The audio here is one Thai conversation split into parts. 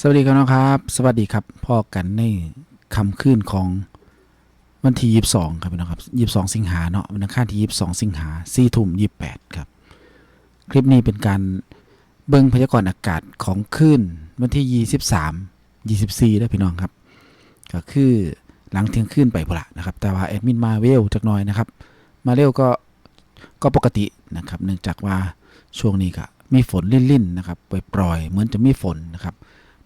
สวัสดีครับน้องครับ สวัสดีครับพ่อกันในคำขึ้นของวันที่ยี่สิบสองครับพี่น้องครับยี่สิบสองสิงหาเนาะวันอังคารที่ยี่สิบสองสิงหาสี่ทุ่มยี่สิบแปดครับ คลิปนี้เป็นการเบิ่งพยากรณ์อากาศของคลื่นวันที่ยี่สิบสามยี่สิบสี่ได้พี่น้องครับ ก็คือหลังเที่ยงคืนไปพละนะครับ แต่ว่าแอดมินมาเวลจักหน่อยนะครับ มาเร็วก็ก็ปกตินะครับ เนื่องจากว่าช่วงนี้ก็มีฝนลิ่นๆนะครับปล่อยๆเหมือนจะมีฝนนะครับ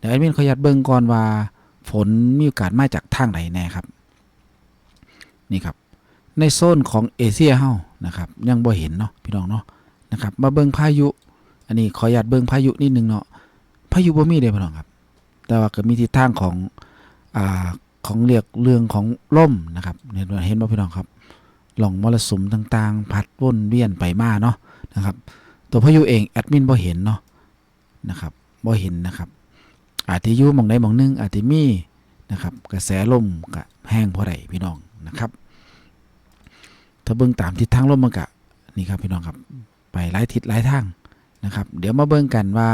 เดี๋ยวแอดมินขออนุญาตเบิ่งก่อนว่า ฝนมีโอกาสมาจากทางไหนแน่ครับ นี่ครับ ในโซนของเอเชียเฮานะครับ ยังบ่เห็นเนาะพี่น้องเนาะนะครับ มาเบิ่งพายุ อันนี้ขออนุญาตเบิ่งพายุนิดนึงเนาะพายุบ่มีเด้พี่น้องครับ แต่ว่าก็มีทิศทางของอ่าของเรียกเรื่องของลมนะครับเห็นว่าเห็นบ่พี่น้องครับหล่องมรสุมต่างๆ พัดวนเวียนไปมาเนาะนะครับ ตัวพายุเองแอดมินบ่เห็นเนาะนะครับบ่เห็นนะครับ อาจจะยู่มองใดมองหนึงอาจจะมีนะครับกระแสลมก็แห้งพอได้พี่น้องนะครับถ้าเบิ่งตามทิศทางลมมันก็นี่ครับพี่น้องครับไปหลายทิศหลายทางนะครับ เดี๋ยวมาเบิ่งกันว่า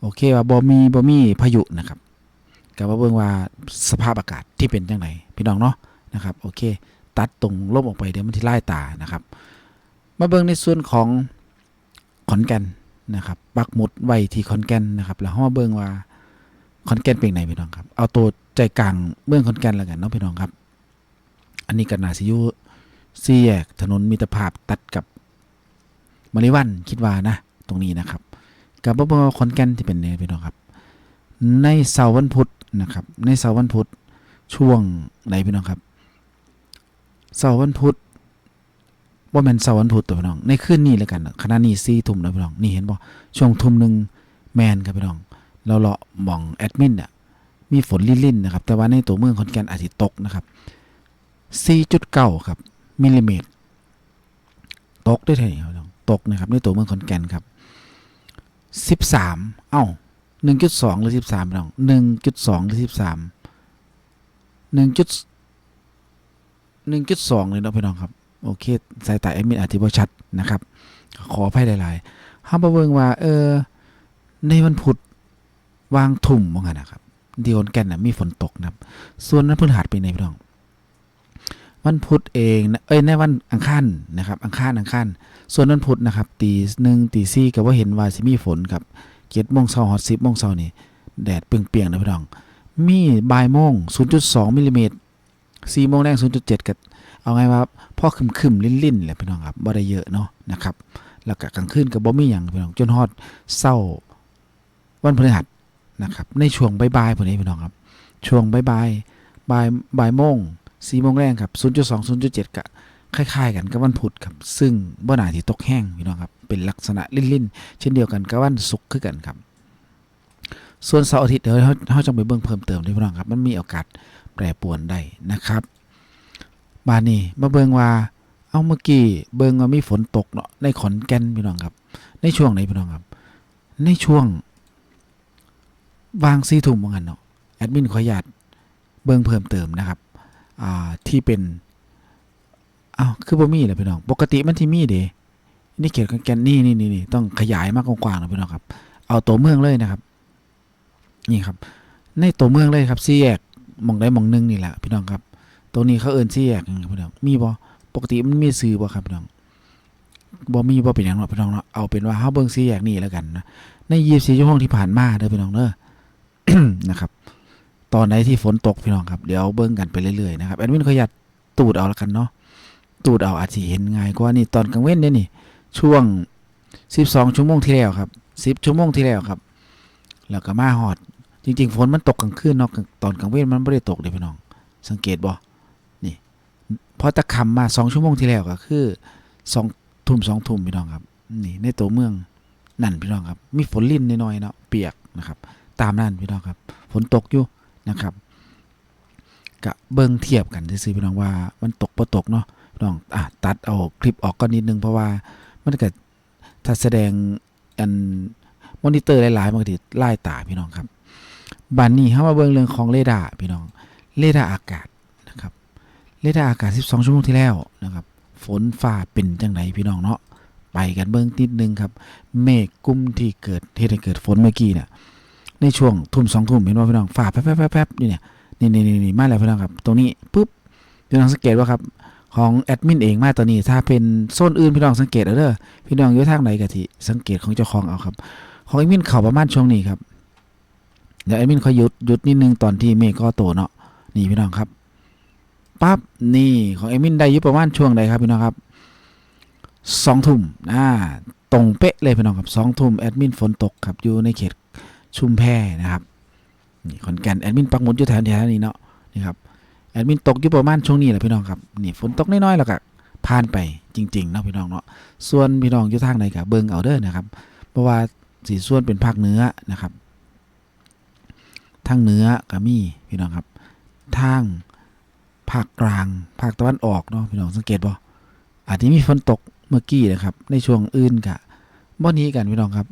โอเคว่าบ่มีบ่มีพายุนะครับก็มาเบิ่งว่าสภาพอากาศที่เป็นจังไดพี่น้องเนาะนะครับโอเค ตัดตรงลมออกไปเดี๋ยวมันที่ไล่ตานะครับ มาเบิ่งในส่วนของขอนแก่นนะครับปักหมุดไว้ที่ขอนแก่นนะครับ แล้วมาเบิ่งว่า ขอนแก่นเป็นไงพี่น้องครับ เอาตัวใจกลางเมืองขอนแก่นแล้วกันเนาะพี่น้องครับ อันนี้ก็น่าสิยู่สี่แยกถนนมิตรภาพตัดกับมริวันคิดว่านะ ตรงนี้นะครับ กับบ่เบิ่งว่าขอนแก่นที่เป็นไงพี่น้องครับ ในเสาร์วันพุธนะครับ ในเสาร์วันพุธช่วงไหนพี่น้องครับเสาร์วันพุธว่าแม่นเสาร์วันพุธตัวพี่น้อง ในคืนนี้แล้วกันขณะนี้สี่ทุ่มแล้วพี่น้อง นี่เห็นบ่ช่วงทุ่มหนึ่งแมนครับพี่น้อง เราเลาะหมองแอดมินเนี่ยมีฝนลิ่นๆนะครับ แต่ว่าในตัวเมืองขอนแก่นอาจจะตกนะครับ 4.9 ครับ มิลลิเมตร ตกได้เท่าไหร่ครับตกนะครับ ในตัวเมืองขอนแก่นครับ 13 เอ้า 1.2 หรือ 13พี่น้อง 1.2 หรือ 13 1. 1.2 เลยเนาะพี่น้องครับ โอเค สายตาแอดมินอาจจะบ่ชัดนะครับ ขออภัยหลายๆห้ามประเบิงว่า เออ ในวันพุธ วางทุ่มว่างั้นนะครับดีขอนแก่นนะมีฝนตกนะครับ ส่วนนั้นพฤหัสเป็นไงพี่น้อง วันพุธเองนะเอ้ยในวันอังคารนะครับ อังคารอังคารส่วนวันพุธนะครับตีหนึ่งตีสี่ก็ว่าเห็นว่าสิมีฝนครับเจ็ดโมงเช้าฮอตสิบโมงเช้านี่แดดเปรียงๆนะพี่น้อง มีบ่ายโมงศูนย์จุดสองมิลลิเมตรสี่โมงแรงศูนย์จุดเจ็ดกับเอาไงว่าพ่อคึมคึมๆลิ่นๆแหละพี่น้องครับบ่ได้เยอะเนาะนะครับ แล้วก็กลางคืนก็บ่มีอย่างพี่น้องจนฮอดเศร้าวันพฤหัส นะครับ ในช่วงบ่ายๆพวกนี้พี่น้องครับ ช่วงบ่ายๆบ่ายบ่ายโมงสี่โมงแรงครับศูนย์จุดสองศูนย์จุดเจ็ดก็คล้ายๆ กันกับวันพุธครับ ซึ่งบ่หนาที่ตกแห้งพี่น้องครับ เป็นลักษณะลิ่นๆ เช่นเดียวกันกับวันศุกร์คือกันครับ ส่วนเสาร์อาทิตย์เดี๋ยวเราเราจะไปเบิ่งเพิ่มเติมด้วยพี่น้องครับ มันมีโอกาสแปรปรวนได้นะครับบานนี้มาเบิ่งว่า เอาเมื่อกี้เบิ่งว่ามีฝนตกเนาะในขอนแก่นพี่น้องครับ ในช่วงไหนพี่น้องครับ ในช่วง วางซีถุ่มว่างั้นเนาะแอดมินขออนุญาตเบิ่งเพิ่มเติมนะครับอ่าที่เป็นอ้าวคือบ่มีเลยพี่น้อง ปกติมันที่มีเด้นี่เขตขอนแก่นนี่นี่นี่นี่ต้องขยายมากกว้างๆนะพี่น้องครับ เอาตัวเมืองเลยนะครับ นี่ครับ ในตัวเมืองเลยครับสี่แยกมองใดหมองหนึงนี่แหละพี่น้องครับ ตัวนี้เขาเอิ้นสี่แยกพี่น้องมีบ่ปกติมันมีซื้อบ่ครับพี่น้องบ่มีบ่เป็นหยังหรอกพี่น้องเนาะเอาเป็นว่าเฮาเบิ่งสี่แยกนี่แล้วกันนะใน24ชั่วโมงที่ผ่านมาเด้อพี่น้องเด้อ นะครับ ตอนไหนที่ฝนตกพี่น้องครับ เดี๋ยวเบิ่งกันไปเรื่อยๆนะครับแอดมินขออนุญาตตูดเอาละกันเนาะตูดเอาอาจสิเห็นง่ายกว่านี่ตอนกลางเว้นเด้นี่ ช่วง 12 ชั่วโมงที่แล้วครับ 10 ชั่วโมงที่แล้วครับ แล้วก็มาฮอด จริง ๆ ฝนมันตกกลางคืนเนาะตอนกลางเว้นมันบ่ได้ตกเลยพี่น้อง สังเกตบ่นี่พอตะคำมา 2 ชั่วโมงที่แล้วก็คือ2ทุ่ม2ทุ่มพี่น้องครับนี่ในตัวเมืองนั่นพี่น้องครับ มีฝนลิ่นน้อยๆเนาะเปียกนะครับ ตามนั่นพี่น้องครับฝนตกอยู่นะครับกะเบิ่งเทียบกันซื่อพี่น้องว่ามันตกบ่ตกเนาะพี่น้องอะตัดเอาคลิปออกก็นิดนึงเพราะว่ามันก็ถ้าแสดงอันมอนิเตอร์หลายๆมันก็สิไล่ตาพี่น้องครับบัดนนี้เฮามาเบิ่งเรื่องของเรดาร์พี่น้องเรดาร์อากาศนะครับเรดาร์อากาศ 12 ชั่วโมงที่แล้วนะครับฝนฟ้าเป็นจังไดพี่น้องเนาะไปกันเบิ่งนิดนึงครับ เมฆกลุ่มที่เกิดเหตุให้เกิดฝนเมื่อกี้เนี่ย ในช่วงทุ่มสองทุ่มเห็นว่าพี่น้องฝ่าแป๊บแป๊บแป๊บนี่เนี่ยนี่นี่นี่มาแล้วพี่น้องครับ ตรงนี้ปุ๊บพี่น้องสังเกตว่าครับของแอดมินเองมาตัวนี้ ถ้าเป็นโซนอื่นพี่น้องสังเกตเอาเด้อพี่น้องอยู่ทางไหนกะทิสังเกตของเจ้าของเอาครับ ของแอดมินเข้าประมาณช่วงนี้ครับเดี๋ยวแอดมินเขอหยุดหยุดนิดนึงตอนที่เมฆก็โตเนาะนี่พี่น้องครับปั๊บนี่ของแอดมินได้ยู่ประมาณช่วงใดครับพี่น้องครับสองทุ่มอ่าตรงเป๊ะเลยพี่น้องครับสองทุ่มแอดมินฝนตกครับอยู่ในเขต ชุมแพนะครับนี่ขอนแก่นแอดมินปักหมุดอยู่แถวแถวนี้เนาะนี่ครับแอดมินตกอยู่ประมาณช่วงนี้แหละพี่น้องครับนี่ฝนตกน้อยๆแล้วก็ผ่านไปจริงๆเนาะพี่น้องเนาะส่วนพี่น้องอยู่ทางไหนกับเบิงเอาเด้อนะครับ เพราะว่าสีส่วนเป็นภาคเหนือนะครับทางเหนือก็มีพี่น้องครับทางภาคกลางภาคตะวันออกเนาะพี่น้องสังเกตบ่อาจจะมีฝนตกเมื่อกี้นะครับ ในช่วงอื่นกะบ่หนี้กันพี่น้องครับ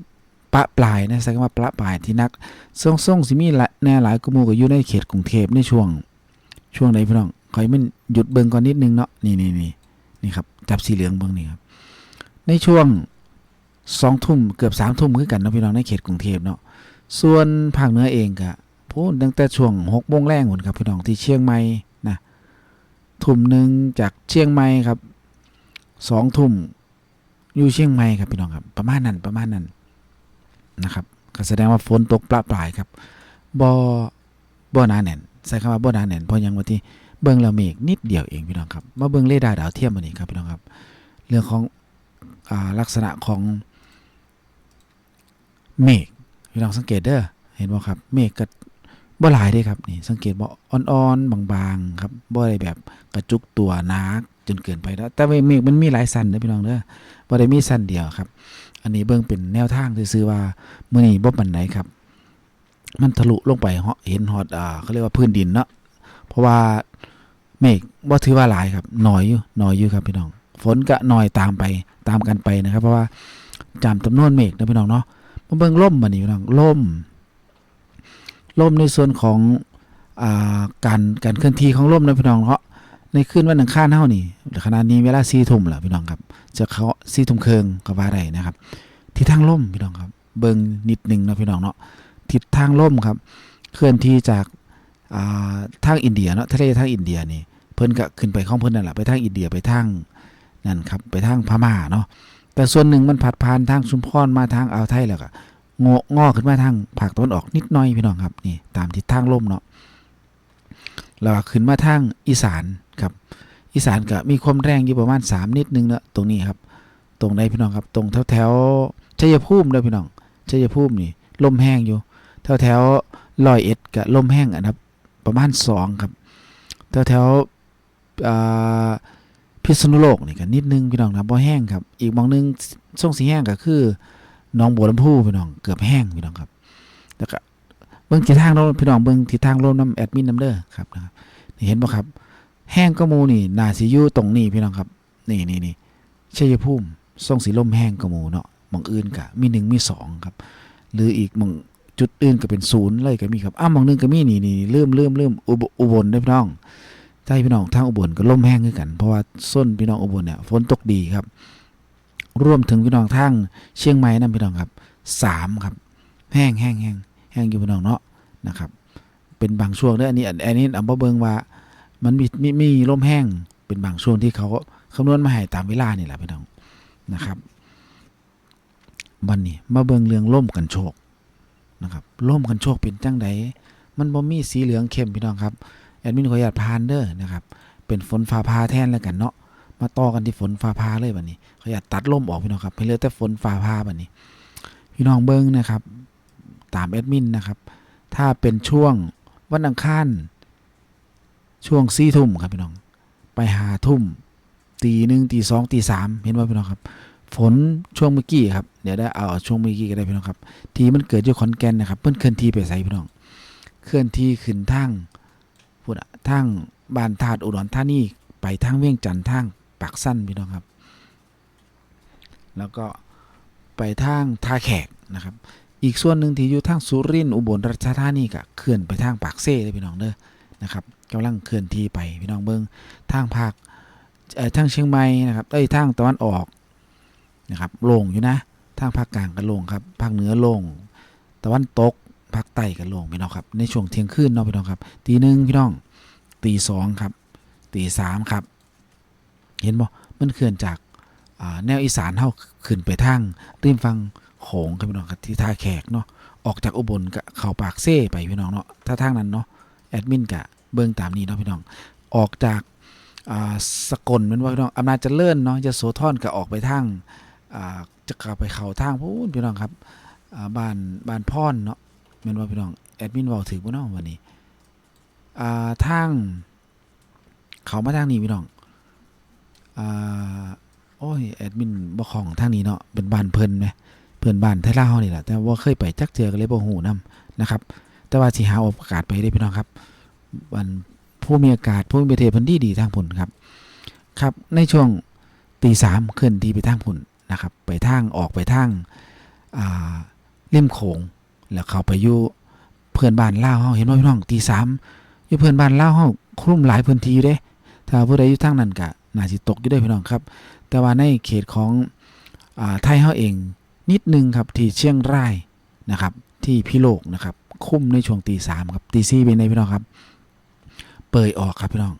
ปะปลายนะใช้คำว่าปะปลายที่นักส่งส่งสิมีหลายแน่หลายกว่าหมู่ก็อยู่ในเขตกรุงเทพในช่วง ช่วงไหนพี่น้องขอยมันหยุดเบิ่งก่อนนิดนึงเนาะนี่นี่นี่นี่ครับจับสีเหลืองเบิ่งนี่ครับในช่วงสองทุ่มเกือบสามทุ่มคือกันเนาะพี่น้องในเขตกรุงเทพเนาะส่วนภาคเหนือเองก็พูดตั้งแต่ช่วงหกโมงแรงหมดครับพี่น้องที่เชียงใหม่นะทุ่มหนึ่งจากเชียงใหม่ครับสองทุ่มอยู่เชียงใหม่ครับพี่น้องครับประมาณนั้นประมาณนั้น นะครับก็แสดงว่าฝนตกปลาปลายครับบ่บ่หนาแน่นใช้คำว่าบ่หนาแน่นเพราะยังว่าที่เบิ่งแล้วเมฆนิดเดียวเองพี่น้องครับมาเบิ่งเรดาร์ดาวเทียมอันนี้ครับพี่น้องครับ เรื่องของอลักษณะของเมฆพี่น้องสังเกตเด้อเห็นบ่ครับเมฆก็บ่หลายเด้ครับนี่สังเกตบ่อ่อนๆบางๆครับบ่ได้แบบกระจุกตัวหนาจนเกินไปแล้วแต่เมฆมันมีหลายสันเด้อพี่น้องเด้อบ่ได้มีสันเดียวครับ อันนี้เบิ่งเป็นแนวทางซื่อว่าเมื้อนี้บ่ปานใดครับ มันทะลุลงไปเหาะเห็นฮอดอ่าเขาเรียกว่าพื้นดินเนาะเพราะว่าเมฆบ่ถือว่าหลายครับหน้อยอยู่หน้อยอยู่ครับพี่น้อง ฝนก็น้อยตามไปตามกันไปนะครับ เพราะว่าจำจำนวนเมฆนะพี่น้องเนาะมาเบิ่งล่มบัดนี้พี่น้องล่มล่มในส่วนของอาการการเคลื่อนที่ของล่มนะพี่น้องเนาะในคืนวันอังคารเฮานี่ขณะนี้เวลา4ทุ่มแล้วพี่น้องครับ จะเขา4ทุ่มเครึ่งก็ว่าได้นะครับทิศทางล่มพี่น้องครับ เบิ่งนิดหนึงนะพี่น้องเนาะทิศทางล่มครับ เคลื่อนที่จากาทางอินเดียเนาะทะเลทางอินเดียนี่เพิ่นก็ขึ้นไปข้องเพิ่นนั่นแหละไปทางอินเดียไปทางนั่นครับไปทางพม่าเนาะแต่ส่วนหนึ่งมันผัดผ่านทางชุมพรมาทางอ่าวไทยแล้วก็งองอขึ้นมาทางภาคตะวันออกนิดหน่อยพี่น้องครับนี่ตามทิศทางลมเนาะแล้วขึ้นมาทางอีสานครับ อีสานก็มีความแรงอยู่ประมาณ 3 นิดนึงเนาะตรงนี้ครับ ตรงไหนพี่น้องครับ ตรงแถวแถวชัยภูมิเด้อพี่น้องชัยภูมินี่ลมแห้งอยู่ แถวแถวๆร้อยเอ็ดกับลมแห้งอันดับ ประมาณสองครับแถวแถวพิษณุโลกนี่ก็นิดนึงพี่น้องนะบ่แห้งครับ อีกบางนึงช่วงสีแห้งก็คือหน้องบัวลำพูพี่น้องเกือบแห้งพี่น้องครับแล้วก็เบิ่งทิศทางลมพี่น้องเบิ่งทิศทางลมน้ำแอดมินน้ำเด้อครับนะครับเห็นบ่ครับ แห้งก็มูนี่นาสิยู่ตรงนี้พี่น้องครับ นี่นี่นี่ชัยภูมิส่งสีลมแห้งก็มูเนาะมองอื่นก็มีหนึ่งมีสองครับ หรืออีกมองจุดอื่นก็เป็นศูนย์เลยก็มีครับอ้าวมองหนึงก็มีนี่นี่เริ่มเริ่มเริ่มอุบอุบลได้พี่น้องใช่พี่น้องทางอุบลก็ล่มแห้งคือกัน เพราะว่าส้นพี่น้องอุบลเนี่ยฝนตกดีครับ รวมถึงพี่น้องทางเชียงใหม่นั่นพี่น้องครับสามครับ แห้งแห้งแห้งแห้งอยู่พี่น้องเนาะนะครับ เป็นบางช่วงเด้ออันนี้อันนี้อัมเบิงว่า มันมีมีมีลมแห้งเป็นบางช่วงที่เขาคำนวณมาให้ตามเวลานี่แหละพี่น้องนะครับวันนี้มาเบิงเรื่องล่มกันโชคนะครับร่มกันโชคเป็นจังใดมันบ่มีสีเหลืองเข้มพี่น้องครับแอดมินขออนุญาตพานเด้อนะครับเป็นฝนฟ้าพาแทนแล้วกันเนาะมาต่อกันที่ฝนฟ้าพาเลยบัดนี้ขออนุญาตตัดล่มออกพี่น้องครับให้เหลือแต่ฝนฟ้าพาบัดนี้ พี่น้องเบิ้งนะครับ ตามแอดมินนะครับ ถ้าเป็นช่วงวันอังคาร ช่วงสี่ทุ่มครับพี่น้อง ไปหาทุ่มตีหนึ่งตีสองตีสามเห็นว่าพี่น้องครับ ฝนช่วงเมื่อกี้ครับเดี๋ยวได้เอาช่วงเมื่อกี้ก็ได้พี่น้องครับ ที่มันเกิดอยู่ขอนแก่นนะครับเพิ่นเคลื่อนที่ไปไสพี่น้อง เคลื่อนที่ขึ้นทางพูดอะทางบ้านธาตุอุดรธานีไปทางเวียงจันทร์ทางปากสั้นพี่น้องครับ แล้วก็ไปทางท่าแขกนะครับ อีกส่วนหนึ่งที่อยู่ทางสุรินทร์อุบลราชธานีก็เคลื่อนไปทางปากเซ่เลยพี่น้องเด้อ นะครับกำลังเคลื่อนที่ไปพี่น้องเบิ้งทางภาคเอ่อทางเชียงใหม่นะครับเอ้ยทางตะวันออกนะครับโล่งอยู่นะ ทางภาคกลางก็โล่งครับภาคเหนือโล่งตะวันตกภาคใต้กันลงพี่น้องครับในช่วงเที่ยงคืนเนาะพี่น้องครับตีหนึ่งพี่น้องตีสองครับตีสามครับ เห็นบ่มันเคลื่อนจากแนวอีสานเฮาขึ้นไปทางริมฝั่งโขงครับพี่น้องครับที่ท่าแขกเนาะออกจากอุบลกเข้าปากเซ่ไปพี่น้องเนาะถ้าทางนั้นเนาะ แอดมินกะเบิ่งตามนี้เนาะพี่น้อง ออกจากสกลมันว่าพี่น้องอำนาจเจริญเนาะจะโสธรก็ออกไปทางจะเข้าไปเขาทางพูนพี่น้องครับบ้านบ้านพรเนาะม่นว่าพี่น้องแอดมินเว้าถึงบ่เนาะวันนี้ทางเขามาทางนี้พี่น้องโอ้ยแอดมินบ่ของทางนี้เนาะเป็นบ้านเพิ่นไหมเพิ่นบ้านไทยลาวนี่แหละแต่ว่าเคยไปจักเจอกันเลยบ่ฮู้นํนะครับ แต่ว่าสิหาโอกาสไปได้พี่น้องครับวันผู้มีอากาศผู้มีประเทศเพิ่นดีดีทางพุ่นครับ ครับในช่วงตีสามเคลื่อนที่ไปทางพุ่นะครับ ไปทางออกไปทางเล่มโขงแล้วเขาไปอยู่เพื่อนบ้านล่าเฮาเห็นบ่พี่น้องตีสามอยู่เพื่อนบ้านล่าเฮาคลุมหลายพื้นที่อยู่เด้ ถ้าผู้ใดอยู่ทางนั้นก็น่าสิตกอยู่เด้พี่น้องครับ แต่ว่าในเขตของอไทยเฮาเองนิดนึงครับที่เชียงรายนะครับ ที่พิโลกนะครับ คุ้มในช่วงตีสามครับตีสี่เป็นไงพี่น้องครับ เปิดออกครับพี่น้อง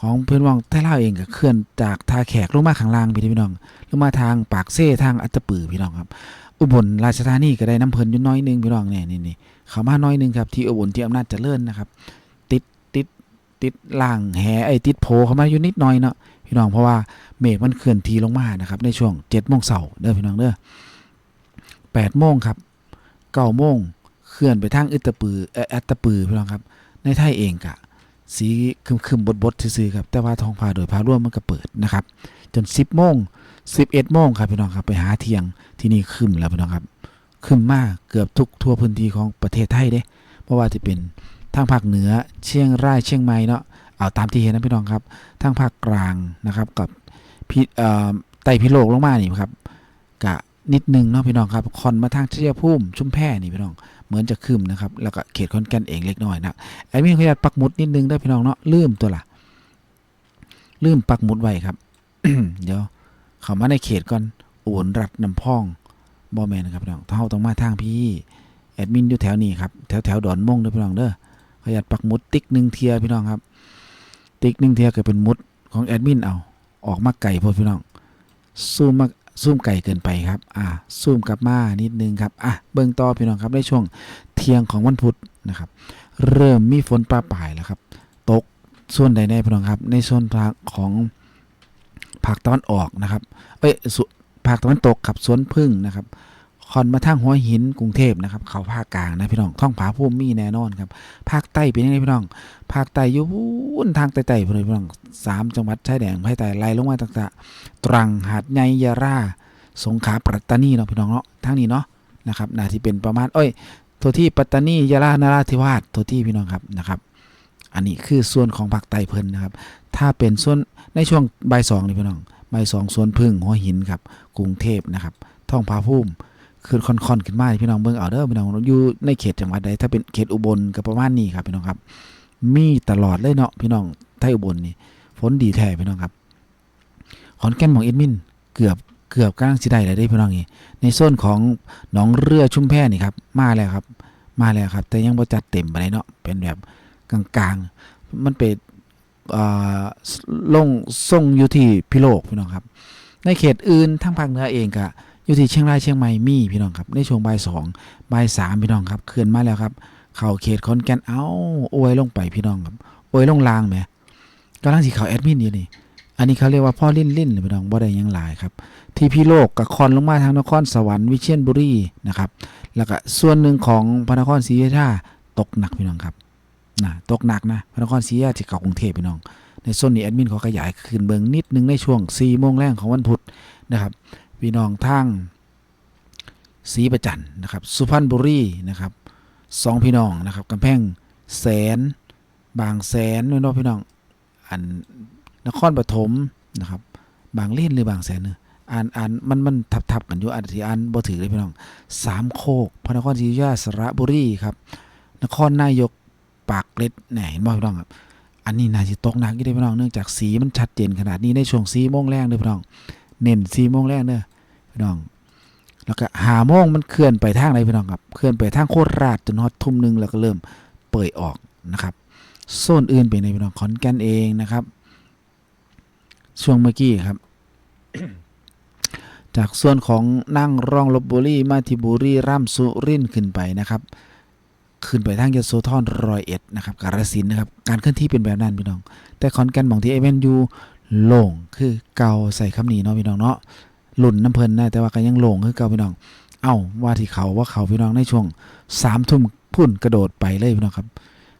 ของเพื่อนว่างไทยลาเองก็เคลื่อนจากท่าแขกลงมาข้างล่างพี่พี่น้องลงมาทางปากเซ่ทางอัตปือพี่น้องครับ อุบลราชธานีก็ได้น้ำเพลินอยู่น้อยนึงพี่น้องเนี่ยนี่นี่เขามาน้อยนึงครับที่อุบลที่อำนาจเจริญนะครับติดติดติดล่างแหไอ้ติดโพเข้ามาอยู่นิดหน่อยเนาะพี่น้องเพราะว่าเมฆมันเคลื่อนทีลงมานะครับในช่วงเจ็ดโมงเสาร์เด้อพี่น้องเด้อแปดโมงครับเก้าโมง เคลื่อนไปทางอึตตปือเอออัตปือพี่น้องครับ ในไทยเองกะ สีคึมคึมบดบดๆซื่อๆครับ แต่ว่าท้องฟ้าโดยภาพรวมมันก็เปิดนะครับ จน 10โมง11โมงครับพี่น้องครับไปหาเที่ยงที่นี่คึมแล้วพี่น้องครับคึมมากเกือบทุกทั่วพื้นที่ของประเทศไทยเด้เพราะว่าจะเป็นทางภาคเหนือเชียงรายเชียงใหม่เนาะเอาตามที่เห็นนะพี่น้องครับ ทางภาคกลางนะครับกับพี่เอ่อไตพิโลกลงมานี่ครับกะ นิดนึงเนาะพี่น้องครับคอนมาทางชัยภูมิชุมแพนี่พี่น้องเหมือนจะคึมนะครับแล้วก็เขตขอนแก่นเองเล็กน้อยนะแอดมินขออนุญาตปักหมุดนิดนึงได้พี่น้องเนาะลืมตัวละลืมปักหมุดไว้ครับเดี๋ยวเข้ามาในเขตก่อนอุบลรัฐน้ำพองบอแมนนะครับพี่น้องเท่าต้องมาทางพี่แอดมินอยู่แถวนี้ครับแถวแถวดอนมงเด้อพี่น้องเด้อขออนุญาตปักหมุดติ๊กหนึ่งเทียพี่น้องครับ ติ๊กหนึ่งเทียก็เป็นมุดของแอดมินเอาออกมาไก่พอพี่น้องซูมมา ซูมไก่เกินไปครับอ่าซูมกลับมานิดนึงครับอะเบิ่งต่อพี่น้องครับในช่วงเที่ยงของวันพุธนะครับ เริ่มมีฝนปลาปลายแล้วครับตกส่วนใดในพี่น้องครับ ในส่วนภาคของภาคตะวันออกนะครับเอ้ยภาคตะวันตกครับสวนพึ่งนะครับ คอนมาทางหัวหินกรุงเทพนะครับ เขาภาคกลางนะพี่น้องท่องผาภูมิมีแน่นอนครับภาคใต้เป็นยังไงพี่น้องภาคใต้อยู่วุ้นทางใต้ๆพี่น้องสามจังหวัดชายแดนภาคใต้ไล่ลงมาต่างๆตรังหาดใหญ่ยะราสงขลาปัตตานีเนาะพี่น้องเนาะทางนี้เนาะนะครับน่าที่เป็นประมาณเอ้ยตัวที่ปัตตานียะลานราธิวาสตัวที่พี่น้องครับนะครับอันนี้คือส่วนของภาคใต้เพิ่นนะครับ ถ้าเป็นส่วนในช่วงบ่ายสองนี่พี่น้องบ่ายสองส่วนพึ่งหัวหินครับกรุงเทพนะครับท้องผาภูมิ คือค่อนๆขึ้นมาพี่น้องเบิ่งเอาเด้อพี่น้องอยู่ในเขตจังหวัดใดถ้าเป็นเขตอุบลก็ประมาณนี้ครับพี่น้องครับ มีตลอดเลยเนาะพี่น้องไทยอุบลนี่ฝนดีแท้พี่น้องครับขอนแก่นของเอ็ดมินเกือบเกือบกลังสิได้แล้วได้พี่น้องนี่ในโซนของหนองเรือชุ่มแพนี่ครับมาแล้วครับ มาแล้วครับ แต่ยังบ่จัดเต็มไปเลยเนาะเป็นแบบกลางๆ มันเป็นอ่าลงส่งอยู่ที่พิโลกพี่น้องครับ ในเขตอื่นทางภาคเหนือเองก็ อยู่ที่เชียงรายเชียงใหม่มีพี่น้องครับในช่วงบ่ายสองบ่ายสามพี่น้องครับเคลื่อนมาแล้วครับ เข้าเขตขอนแกนเอ้าโอยลงไปพี่น้องครับโอยลงลางแหมกำลังสิเขาแอดมินอยู่นี่อันนี้เขาเรียกว่าพ่อลิ้นลิ้นเลยพี่น้องบ่ได้ยังหลายครับ ที่พี่โลกกับคอนลงมาทางนครสวรรค์วิเชียรบุรีนะครับ แล้วก็ส่วนหนึ่งของพระนครศรีอยุธยาตกหนักพี่น้องครับนะตกหนักนะพระนครศรีอยุธยาที่เก่ากรุงเทพพี่น้อง ในโซนนี้แอดมินเขาขยายขึ้นเบิงนิดนึงในช่วง4โมงแรกของวันพุธนะครับ พี่น้องทางศรีประจันนะครับ สุพรรณบุรีนะครับสองพี่น้องนะครับกำแพงแสน บางแสนไม่น้องพี่น้องอันนครปฐมนะครับ บางเล่นหรือบางแสนเนอะอ่านอ่านมันมันทับทับกันอยู่อันที่อ่านบ่ถือเลยพี่น้องสามโคกพระนครศรีอยุธยาสระบุรีครับ นครนายกปากเกร็ดแหน่เห็นบ่พี่น้องครับอันนี้น่าจะตกหนักอยู่เด้พี่น้องเนื่องจากสีมันชัดเจนขนาดนี้ในช่วงสีโมงแรงเด้อพี่น้อง เน้นสีโมงแรงเด้อพี่น้อง แล้วก็หาโมงมันเคลื่อนไปทางไหนพี่น้องครับ เคลื่อนไปทางโคราชจนฮอดทุ่มหนึ่งแล้วก็เริ่มเปิดออกนะครับ โซนอื่นเป็นในพี่น้องขอนแก่นเองนะครับ ช่วงเมื่อกี้ครับ จากส่วนของนั่งร่องลบบุรีมาที่บุรีรัมย์สุรินขึ้นไปนะครับขึ้นไปทางยโสธรรอยเอ็ดนะครับกาฬสินนะครับการเคลื่อนที่เป็นแบบนั้นพี่น้อง แต่ขอนแก่นบางที่เอเวนยู โล่งคือเก่าใส่คำนี้เนาะพี่น้องเนาะหลุ่นน้ำเพลินนะแต่ว่าก็ยังโล่งคือเก่าพี่น้อง เอ้าว่าที่เขาว่าเขาพี่น้องในช่วงสามทุ่มพุ่นกระโดดไปเลยพี่น้องครับ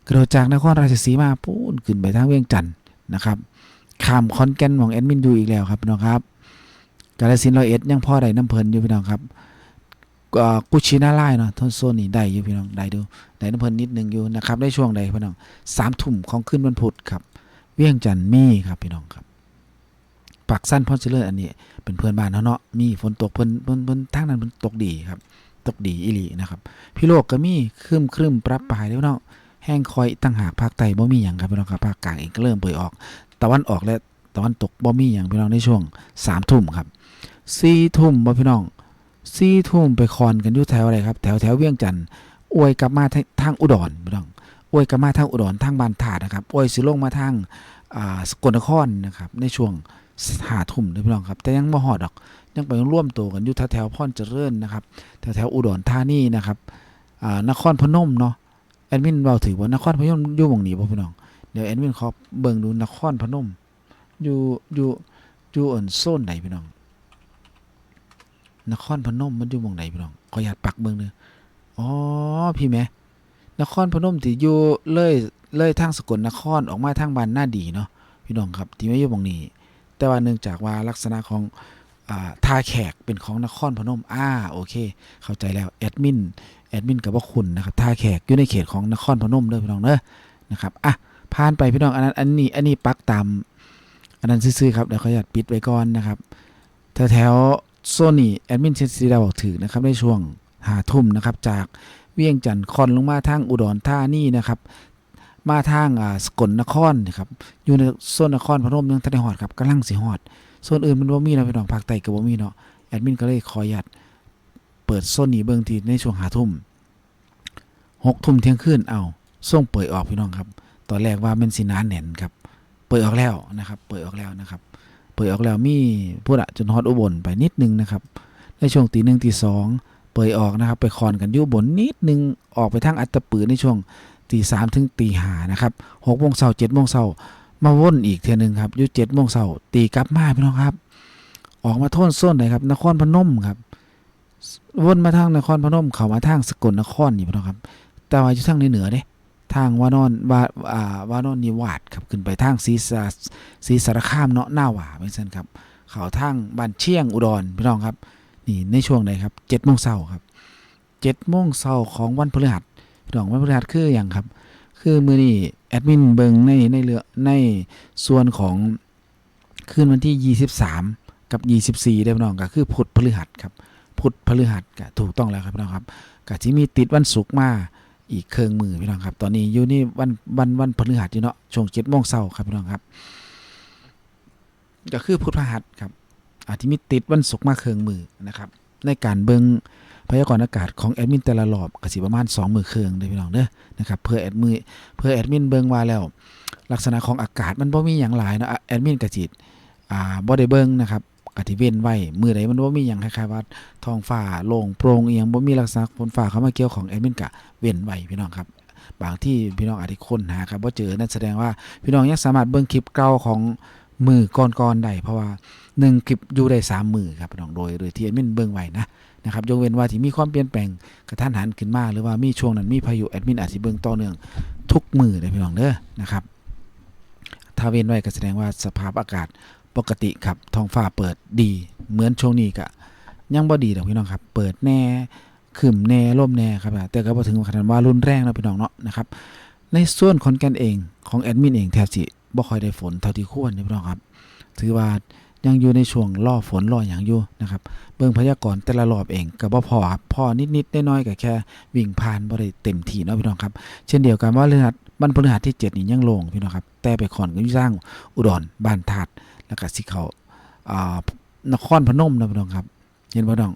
กระโดดจากนครราชสีมาพุ่นขึ้นไปทางเวียงจันทน์นะครับข้ามขอนแกนของแอดมินดูอีกแล้วครับพี่น้องครับกาฬสินธุ์ร้อยเอ็ดยังพ่อได้น้ำเพลินอยู่พี่น้องครับกุชินาไล่เนาะทนโซนนี่ได้อยู่พี่น้องได้ดูได้น้ำเพลินนิดนึงอยู่นะครับในช่วงใดพี่น้องสามทุ่มของขึ้นวันพุธครับ เวียงจันทน์มีครับพี่น้องครับ ปากสั้นพอเจริญอันนี้เป็นเพื่อนบ้านเนาะมีฝนตกเพิ่นเพิ่นเพิ่นทางนั้นเพิ่นตกดีครับตกดีอีหลีนะครับพี่โลกก็มีครึมครึมปรับปลายแล้วเนาะแห้งคอยตั้งหากภาคใต้บ่มีหยังครับพี่น้องครับภาคกลางเองก็เริ่มเปิดออก ตะวันออกและตะวันตกบ่มีหยังพี่น้องในช่วงสามทุ่มครับสี่ทุ่มบ่พี่น้องสี่ทุ่มไปคอนกันอยู่แถวอะไรครับ แถวแถวเวียงจันทน์อวยกลับมาทางอุดรพี่น้องอวยกลับมาทางอุดรทางบ้านถาดนะครับอวยสิลงมาทางอ่าสกลนครนะครับในช่วง หาทุ่มเด้อพี่น้องครับ แต่ยังบ่ฮอดดอก ยังไปร่วมตัวกันอยู่แถวๆพ่อนเจริญนะครับแถวๆอุดรธานีนะครับอ่านครพนมเนาะแอดมินเราถือว่านครพนมอยู่หมองนี้บ่พี่น้องเดี๋ยวแอดมินขอเบิ่งดูนครพนมอยู่อยู่อยู่อันโซนไหนพี่น้อง นครพนมมันอยู่หมองไหนพี่น้องขออนุญาตปักเบิ่งเด้ออ๋อพี่แม่นครพนมที่อยู่เลยเลยทางสกลนครออกมาทางบ้านหน้าดีเนาะพี่น้องครับที่ไม่อยู่หมองนี้ แต่ว่าเนื่องจากว่าลักษณะของอท่าแขกเป็นของนครพนมอ่าโอเค เข้าใจแล้วแอดมินแอดมินกับว่าคุณนะครับท่าแขกอยู่ในเขตของนครพนมเด้อพี่น้องเด้อนะครับอะผ่านไปพี่น้องอันนั้นอันนี้อันนี้ปักตามอันนั้นซื่อๆครับเดี๋ยวขออนุญาตปิดไว้ก่อนนะครับแถวๆโซนี่แอดมินเชนซีดาบอกถือนะครับในช่วงหาทุ่มนะครับจากเวียงจันทร์คอนลงมาทางอุดรธานีนะครับ มาทางอ่าสกลนครนะครับอยู่ในโซนนครพนมยังทันได้ฮอดครับกำลังสิฮอดส่วนอื่นมันบ่มีเนาะพี่น้องภาคใต้ก็บ่มีเนาะแอดมินก็เลยขออนุญาตเปิดโซนนี้เบิ่งทีในช่วงหาทุ่มหกทุ่มเที่ยงคืนเอาส่งเปิดออกพี่น้องครับ ตอนแรกว่ามันสินาแน่นครับ เปิดออกแล้วนะครับ เปิดออกแล้วนะครับ เปิดออกแล้วมีพูดอะจนฮอดอุบลไปนิดนึงนะครับ ในช่วงตีหนึ่งตีสองเปิดออกนะครับ ไปคอนกันอยู่อุบนนิดนึงออกไปทางอัตตปือในช่วง ตีสามถึงตีห้านะครับหกโมงเช้าเจ็ดโมงเช้ามาว่นอีกเทียนึงครับอยู่เจ็ดโมงเช้าตีกลับมาพี่น้องครับ ออกมาโทนส้นไหนครับ นครพนมครับวนมาทางนครพนม เขามาทางสกลนครนี่พี่น้องครับ แต่ว่าอยู่ทางในเหนือเด้ทางวานอนวาอ่าวานอนนิวาดครับขึ้นไปทางศรีสะศรีสารคามเนาะหน้าหว่าเป็นซั่นครับ เขาทางบ้านเชียงอุดรพี่น้องครับ นี่ในช่วงไหนครับเจ็ดโมงเช้าครับเจ็ดโมงเช้าของวันพฤหัส พี่น้องวันพฤหัสคืออย่างครับ คือมือนี่แอดมินเบิงในในเรือในส่วนของคืนวันที่ 23 กับ 24ได้พี่น้องก็คือพุธพฤหัสครับพุธพฤหัสก็ถูกต้องแล้วครับพี่น้องครับก็ที่มีติดวันศุกร์มาอีกเครื่องมือพี่น้องครับ ตอนนี้อยู่นี่วันวันวันพฤหัสอยู่เนาะช่วงเจ็ดโมงเช้าครับพี่น้องครับ ก็คือพุธพฤหัสครับอาที่มีติดวันศุกร์มาเครื่องมือนะครับ ในการเบิง พยากรณ์อากาศของแอดมินแต่ละรอบก็สิประมาณ2มือเครื่องเด้พี่น้องเด้อนะครับเพื่อแอดมือเพื่อแอดมินเบิ่งว่าแล้ว ลักษณะของอากาศมันบ่มีหยังหลายเนาะแอดมินก็จิตอ่าบ่ได้เบิ่งนะครับก็สิเว้นไว้มื้อใดมันบ่มีหยังคล้ายๆว่าท้องฟ้าโล่งโปร่งอีหยังบ่มีลักษณะฝนฟ้าเข้ามาเกี่ยวของแอดมินก็เว้นไว้พี่น้องครับบางที่พี่น้องอาจจะค้นหาครับบ่เจอนั่นแสดงว่าพี่น้องยังสามารถเบิ่งคลิปเก่าของมือก่อนๆได้เพราะว่าหนึ่งคลิปอยู่ได้สามมือครับพี่น้องโดยโดยที่แอดมินเบิ่งไว้นะ นะครับยกเว้นว่าที่มีความเปลี่ยนแปลงกระทันหันขึ้นมาหรือว่ามีช่วงนั้นมีพายุแอดมินอาจสิเบิ่งต่อเนื่องทุกมือเลยพี่น้องเด้อนะครับถ้าเว้นไว้ก็แสดงว่าสภาพอากาศปกติครับท้องฟ้าเปิดดีเหมือนช่วงนี้ก็ยังบ่ดีดอกพี่น้องครับ เปิดแน่ขึ้นแน่ร่มแน่ครับแต่ก็บ่ถึงขนาดว่ารุนแรงนะพี่น้องเนาะนะครับในส่วนของแกนเองของแอดมินเองแทบสิบ่ค่อยได้ฝนเท่าที่ควรนะพี่น้องครับ ถือว่า ยังอยู่ในช่วงรอฝนรออย่างอยู่นะครับ เบิ่งพยากรณ์แต่ละรอบเองก็บ่พอครับพอนิดๆน้อยๆก็แค่วิ่งผ่านบ่ได้เต็มที่เนาะพี่น้องครับ เช่นเดียวกันว่าเรื่องวันพฤหัสที่ 7 นี่ยังลงพี่น้องครับ แต่ไปขอนก็อยู่สร้างอุดรบ้านถาดแล้วก็สิเขาอ่านครพนมนะพี่น้องครับ เห็นบ่น้อง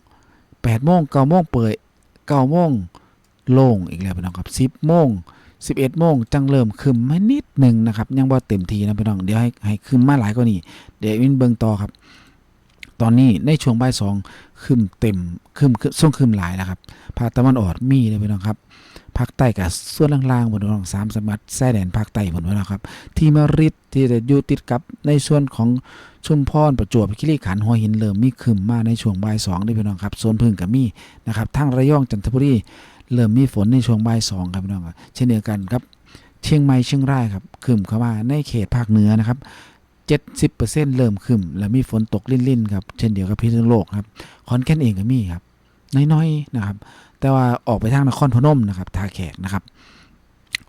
แปดโมงเก้าโมงเปิดเก้าโมงโล่งอีกแล้วพี่น้องครับสิบโมง สิบเอ็ดโมงจังเริ่มคึมมานิดหนึ่งนะครับ ยังบ่เต็มทีนะพี่น้อง เดี๋ยวให้ให้คึมมาหลายกว่านี้ เดี๋ยววินเบิงต่อครับ ตอนนี้ในช่วงบ่ายสองคึมเต็มคึมคึมส่งคึมหลายแล้วครับภาคตะวันออกมีเลยพี่น้องครับภาคใต้กับส่วนล่างๆบนพี่น้องสามสมัดแส่แดนภาคใต้บนพี่น้องครับ ที่มาริดที่จะอยู่ติดกับในส่วนของชุมพรประจวบคีรีขันธ์หัวหินเริ่มมีขึ้นมาในช่วงบ่ายสองได้พี่น้องครับส่วนพึ่งกับมีนะครับทั้งระยองจันทบุรี เริ่มมีฝนในช่วงบ่ายสองครับพี่น้องครับเช่นเดียวกันครับเชียงใหม่เชียงรายครับขึ้นเข้ามาในเขตภาคเหนือนะครับ70%เริ่มขึ้นและมีฝนตกลิ่นๆครับเช่นเดียวกับพิษณุโลกครับขอนแก่นเองก็มีครับน้อยๆนะครับ แต่ว่าออกไปทางนครพนมนะครับทาแขกนะครับ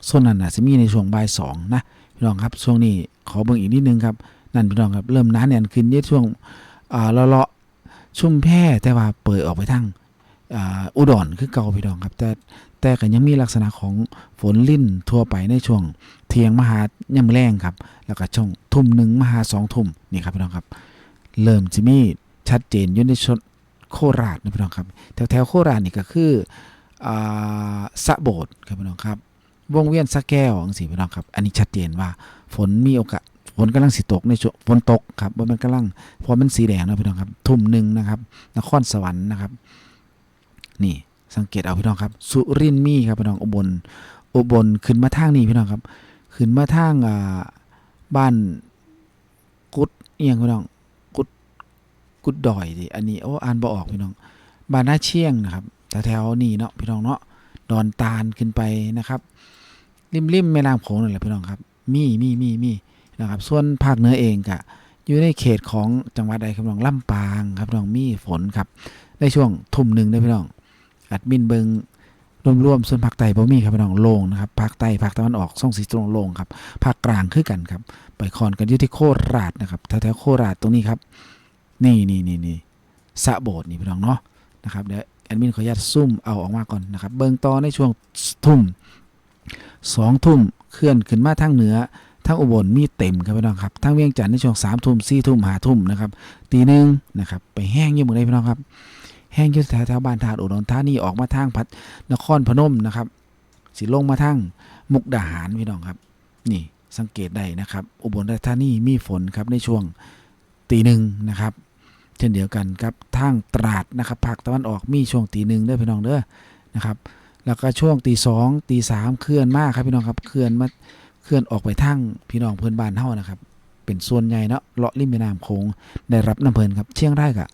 ส่วนนั้นนะจะมีในช่วงบ่ายสองนะพี่น้องครับช่วงนี้ขอเบิ่งอีกนิดนึงครับนั่นพี่น้องครับเริ่มหน้าแน่นขึ้นในช่วงเลาะชุ่มแพร่แต่ว่าเปิดออกไปทาง อุดรคือเก่าพี่น้องครับ แต่แต่ก็ยังมีลักษณะของฝนลิ่นทั่วไปในช่วง เที่ยงมหาย่ำแรงครับ แล้วก็ช่วงทุ่มหนึ่งมหาสองทุ่มนี่ครับพี่น้องครับ เริ่มจะมีชัดเจนยู่ในชนโคราชนะพี่น้องครับ แถวแถวโคราชนี่ก็คืออสะโบดครับพี่น้องครับ วงเวียนสะแก้วจังซี่พี่น้องครับ อันนี้ชัดเจนว่าฝนมีโอกาสฝนกำลังสิตกในช่วงฝนตกครับว่ามันกำลังพราะมันสีแดงนะพี่น้องครับ ทุ่มหนึ่งนะครับ นครสวรรค์นะครับ นี่สังเกตเอาพี่น้องครับ สุรินมีครับพี่น้องอุบลอุบลขึ้นมาทางนี้พี่น้องครับ ขึ้นมาทางอ่าบ้านกุดเอียงพี่น้องกุดกุดดอยดิอันนี้โอ้อ่านบ่ออกพี่น้องบ้านหน้าเชียงนะครับแถวๆนี้เนาะพี่น้องเนาะดอนตาลขึ้นไปนะครับ ริมริมแม่น้ำโขงนั่นแหละพี่น้องครับ มีมีมีมีนะครับ ส่วนภาคเหนือเองก็อยู่ในเขตของจังหวัดใดครับน้องลำปางครับพี่น้องมีฝนครับในช่วงทุ่มหนึ่งได้พี่น้อง ดมินเบิงรวมๆส่วนภาคใต้บ่มีครับพี่น้องโล่งนะครับภาคใต้ภาคตะวันออกส่งสีตรงโล่งครับภาคกลางคือกันครับไปคอนกันอยู่ที่โคราชนะครับแถวๆโคราชตรงนี้ครับ นี่นี่นี่นี่สะโบดนี่พี่น้องเนาะนะครับเดี๋ยวแอดมินขออนุญาตซุ่มเอาออกมาก่อนนะครับ เบิงต่อในช่วงทุ่มสองทุ่มเคลื่อนขึ้นมาทางเหนือทางอุบลมีเต็มครับพี่น้องครับทางเวียงจันทร์ในช่วงสามทุ่มสี่ทุ่มห้าทุ่มนะครับตีหนึ่งนะครับไปแห้งยี่หมือได้พี่น้องครับ แห้งอยี่แถวแถวบ้านทาดอุดรธานีออกมาทางพัดนครพนมนะครับ สิลงมาทางมุกดาหารพี่น้องครับ นี่สังเกตได้นะครับ อุบลราชธานีมีฝนครับในช่วงตีหนึ่งนะครับ เช่นเดียวกันครับทางตราดนะครับภาคตะวันออกมีช่วงตีหนึ่งเด้อพี่น้องเด้อนะครับ แล้วก็ช่วงตีสองตีสามเคลื่อนมากครับพี่น้องครับเคลื่อนมาเคลื่อนออกไปทางพี่น้องเพื่อนบ้านเฮานะครับ เป็นส่วนใหญ่เนาะเลาะริมแม่น้ำโขงได้รับน้ำเพลินครับเชียงรายก็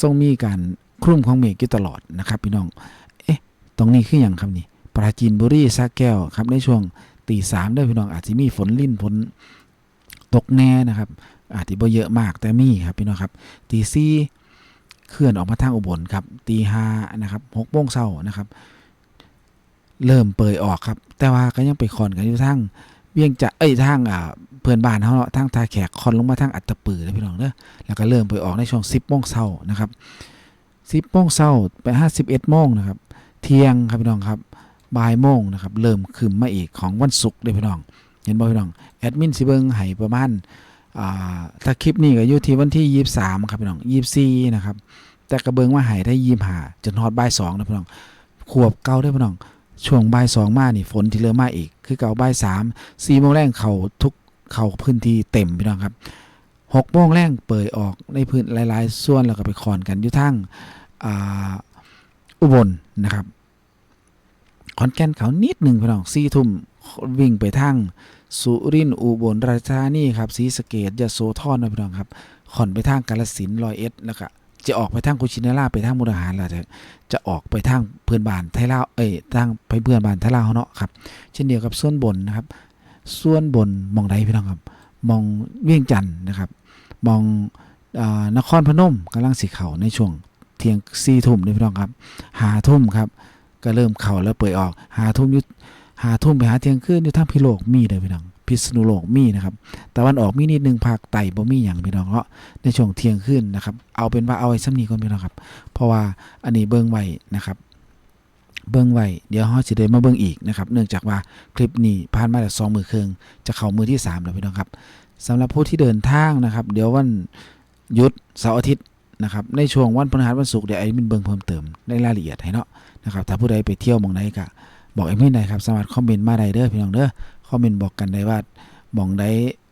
ทรงมีการคลุ้มของเมฆอยู่ตลอดนะครับ พี่น้อง เอ๊ะ ตรงนี้คืออย่างครับนี่ปราจีนบุรีสระแก้วครับในช่วงตีสามด้อพี่น้องอาจจะมีฝนลิ่นฝนตกแน่นะครับ อาจจะบ่เยอะมากแต่มีครับพี่น้องครับตีสี่เคลื่อนออกมาทางอุบลครับตีห้านะครับหกโมงเช้านะครับ เริ่มเปิดออกครับ แต่ว่าก็ยังไปคอนกันอยู่ทางเวียงจะเอ้ยทางอ่า เพื่อนบ้านเขาเนาะทางทาแขกคอนลงมาทางอัตตปือเลยพี่น้องเด้อแล้วก็เริ่มเปิดออกในช่วง10โมงเช้านะครับ10โมงเช้าไป51โมงนะครับ เที่ยงครับพี่น้องครับบ่ายโมงนะครับเริ่มขึ้นมาอีกของวันศุกร์เลยพี่น้อง เห็นบ่พี่น้องแอดมินสิเบิงให้ประมาณอ่าถ้าคลิปนี้ก็อยู่ที่วันที่23ครับพี่น้อง24นะครับแต่กระเบิงว่าให้ได้25จนฮอดบ่าย2นะพี่น้องขวบเก่าได้พี่น้องช่วงบ่ายสองมานี่ฝนที่เริ่มมาอีก คือเก่าบ่ายสามสี่โมงแรงเขาทุก เขาพื้นที่เต็มพี่น้องครับหกโมงแรงเปิดออกในพื้นหลายๆส่วนแล้วก็ไปคอนกันอยู่ทั้งอุบลนะครับขอนแก่นเขานิดหนึ่งพี่น้องสี่ทุ่มวิ่งไปทางสุรินทร์อุบลราชธานีครับศรีสะเกดยะโสธรนะพี่น้องครับขอนไปทางกาฬสินธุ์ร้อยเอ็ดแล้วก็จะออกไปทางกุชินาราไปทางมุกดาหารแล้วจะจะออกไปทางเพื่อนบ้านไทยลาวเอ้ยทางไปเพื่อนบ้านไทยลาวเนาะครับเช่นเดียวกับส่วนบนนะครับ ส่วนบนมองใดพี่น้องครับ มองเวียงจันทร์นะครับ มองอนครพนมกำลังสีเขาในช่วงเที่ยงสี่ทุ่มนี่พี่น้องครับหาทุ่มครับ ก็เริ่มเข่าแล้วเปิดออกหาทุ่มยุหาทุ่มไปหาเที่ยงคืนอยู่ทางพิโลกมีเลยพี่น้องพิษณุโลกมีนะครับแต่วันออกมีนิดนึงภาคใต้บ่มีอย่างพี่น้องเพราะในช่วงเที่ยงคืนนะครับ เอาเป็นว่าเอาไว้ซ้ำนี้ก่อนพี่น้องครับ เพราะว่าอันนี้เบิ้งไว้นะครับ เบิ้งไว้เดี๋ยวฮาสิได้มาเบิ้งอีกนะครับ เนื่องจากว่าคลิปนี้ผ่านมาแล้วสองมือครึ่งจะเข้ามือที่สามแล้วพี่น้องครับสำหรับผู้ที่เดินทางนะครับ เดี๋ยววันหยุดเสาร์อาทิตย์นะครับในช่วงวันพฤหัสวันศุกร์เดี๋ยวแอดมินเบิ่งเพิ่มเติมในรายละเอียดให้เนาะนะครับถ้าผู้ใดไปเที่ยวมองใดก็บอกแอดมินได้ครับสามารถคอมเมนต์มาได้เด้อพี่น้องเด้อคอมเมนต์บอกกันได้ว่ามองใด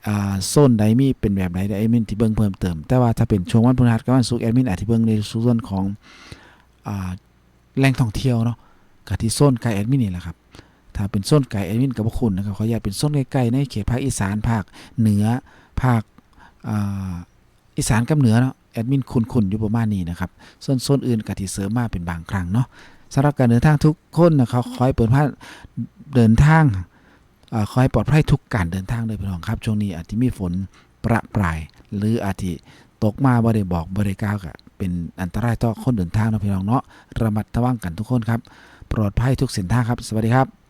อ่าโซนใดมีเป็นแบบไหนเดี๋ยวแอดมินที่เบิ่งเพิ่มเติม แต่ว่าถ้าเป็นช่วงวันพฤหัสกับวันศุกร์แอดมินอาจจะเบิ่งในส่วนของอ่าแหล่งท่องเที่ยวเนาะ กับที่โซนไกลแอดมินนี่แหละครับ ถ้าเป็นโซนไก่แอดมินกับพวกคุณนะครับขออนุญาตเป็นโซนใกล้ๆในเขตภาคอีสานภาคเหนือภาคอีสานกับเหนือเนาะแอดมินคุณๆอยู่ประมาณนี้นะครับส่วนโซนอื่นก็ที่เสริมมาเป็นบางครั้งเนาะสำหรับการเดินทางทุกคนนะครับขอให้เปิดพาเดินทางอขอให้ปลอดภัยทุกการเดินทางเลยพี่น้องครับช่วงนี้อาจจะมีฝนประปราย หรืออาจจะตกมาบ่ได้บอกบ่ได้กล่าวก็เป็นอันตรายต่อคนเดินทางนะพี่น้องเนาะระมัดระวังกันทุกคนครับ ปลอดภัยทุกสินทางครับ สวัสดีครับ